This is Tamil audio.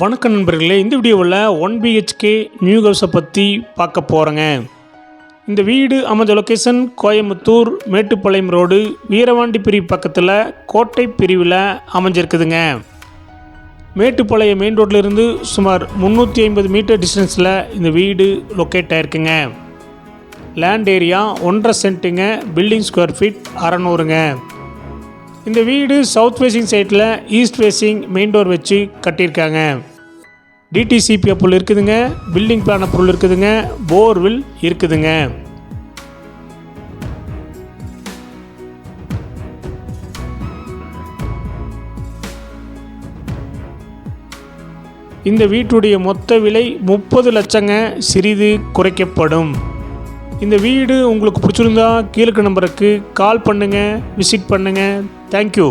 வணக்கம் நண்பர்களே இந்த வீடியோவில் ஒன் பிஹெச்கே நியூ ஹவுஸை பற்றி பார்க்க போகிறேங்க இந்த வீடு அமைஞ்ச லொக்கேஷன் கோயம்புத்தூர் மேட்டுப்பாளையம் ரோடு வீரவாண்டி பிரிவு பக்கத்தில் கோட்டை பிரிவில் அமைஞ்சிருக்குதுங்க. மேட்டுப்பாளையம் மெயின் ரோட்ல இருந்து சுமார் முந்நூற்றி ஐம்பது மீட்டர் டிஸ்டன்ஸில் இந்த வீடு லொக்கேட் ஆயிருக்குங்க. லேண்ட் ஏரியா ஒன்றரை சென்ட்டுங்க பில்டிங் ஸ்கொயர் ஃபீட் அறநூறுங்க. இந்த வீடு சவுத் ஃபேஸிங் சைட்டில் ஈஸ்ட் ஃபேஸிங் மெயின் டோர் வச்சு கட்டியிருக்காங்க. டிடிசிபி அப்புள் இருக்குதுங்க. பில்டிங் பிளான் அப்புள் இருக்குதுங்க. போர்வில் இருக்குதுங்க. இந்த வீட்டுடைய மொத்த விலை முப்பது லட்சங்க. சிறிது குறைக்கப்படும். இந்த வீடு உங்களுக்கு பிடிச்சிருந்தா கீழக்கு நம்பருக்கு கால் பண்ணுங்கள் விசிட் பண்ணுங்கள் தேங்க்யூ